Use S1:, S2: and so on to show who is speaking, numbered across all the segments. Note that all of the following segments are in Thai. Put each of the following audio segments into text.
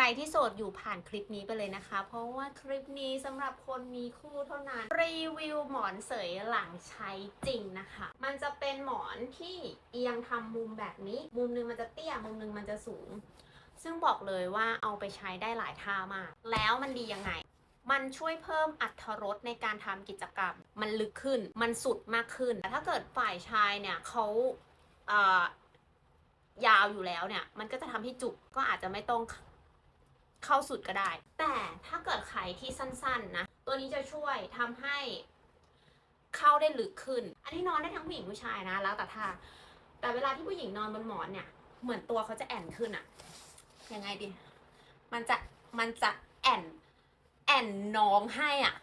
S1: รที่โสดอยู่ผ่านคลิปนี้ไปเลยนะคะ เพราะว่าคลิปนี้สำหรับคนมีคู่เท่านั้น รีวิวหมอนเสยหลังใช้จริงนะคะ มันจะเป็นหมอนที่เอียงทำมุมแบบนี้ มุมหนึงมันจะเตี้ย มุมหนึงมันจะสูง ซึ่งบอกเลยว่าเอาไปใช้ได้หลายท่ามาก แล้วมันดียังไงมันช่วยเพิ่มอัตรถรสในการทำกิจกรรม มันลึกขึ้น มันสุดมากขึ้น แต่ถ้าเกิดฝ่ายชายเนี่ยเขาเอ่อยาวอยู่แล้วเนี่ย มันก็จะทำให้จุกก็อาจจะไม่ต้อง เข้าสุดก็ได้ แต่ถ้าเกิดใครที่สั้นๆนะ ตัวนี้จะช่วยทำให้เข้าได้ลึกขึ้น อันนี้นอนได้ทั้งผู้หญิงผู้ชายนะ แล้วแต่ท่าแต่เวลาที่ผู้หญิงนอนบนหมอนเนี่ย เหมือนตัวเขาจะแอนขึ้นอะยังไงดี มันจะ มันจะแอน แอนน้องให้อะ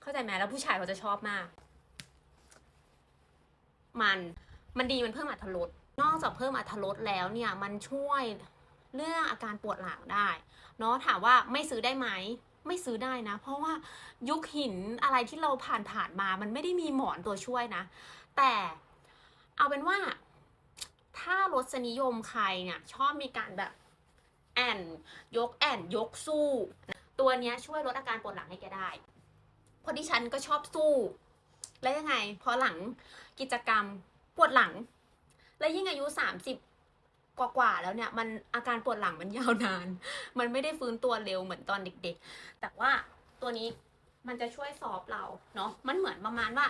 S1: เข้าใจไหมแล้วผู้ชายเขาจะชอบมาก มัน มันดีมันเพิ่มอรรถรสนอกจากเพิ่มอรรถรสแล้วเนี่ย มันช่วย เรื่องอาการปวดหลังได้เนาะถามว่าไม่ซื้อได้ไหมไม่ซื้อได้นะ เพราะว่ายุคหินอะไรที่เราผ่านผ่านมา มันไม่ได้มีหมอนตัวช่วยนะ แต่เอาเป็นว่า ถ้ารสนิยมใครเนี่ย ชอบมีการแบบแอนยกแอนยกสู้ ตัวเนี้ยช่วยลดอาการปวดหลังให้แกได้เพราะดิฉันก็ชอบสู้ แล้วยังไง พอหลังกิจกรรมปวดหลัง แล้วยิ่งอายุสามสิบ กว่าๆแล้วเนี่ยมันอาการปวดหลังมันยาวนาน มันไม่ได้ฟื้นตัวเร็วเหมือนตอนเด็ก ๆ แต่ว่าตัวนี้มันจะช่วยซอฟเราเนาะมันเหมือนประมาณว่า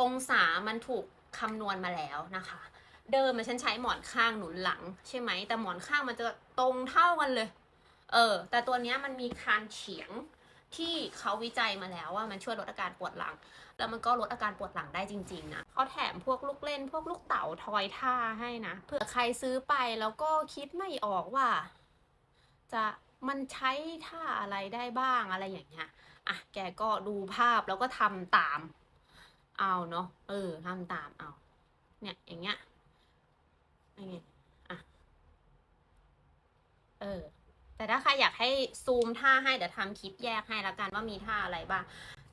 S1: องศามันถูกคำนวณมาแล้วนะคะ เดิมมันฉันใช้หมอนข้างหนุนหลังใช่ไหมแต่หมอนข้างมันจะตรงเท่ากันเลย เออ แต่ตัวนี้มันมีคานเฉียง ที่เขาวิจัยมาแล้วว่ามันช่วยลดอาการปวดหลัง แล้วมันก็ลดอาการปวดหลังได้จริงๆนะเขาแถมพวกลูกเล่น พวกลูกเต๋าทอยท่าให้นะเผื่อใครซื้อไปแล้วก็คิดไม่ออกว่า จะมันใช้ท่าอะไรได้บ้างอะไรอย่างเงี้ยอะแกก็ดูภาพแล้วก็ทำตาม เอาเนาะเออทำตามเอาเนี่ยอย่างเงี้ยอย่างเงี้ยอะ เออ แต่ถ้าใครอยากให้ซูมท่าให้เดี๋ยวทำคลิปแยกให้ละกันว่ามีท่าอะไรบ้าง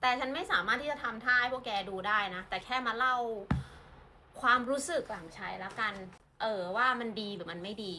S1: แต่ฉันไม่สามารถที่จะทำท่าให้พวกแกดูได้นะ แต่แค่มาเล่าความรู้สึกหลังใช้ละกัน เออว่ามันดีหรือมันไม่ดี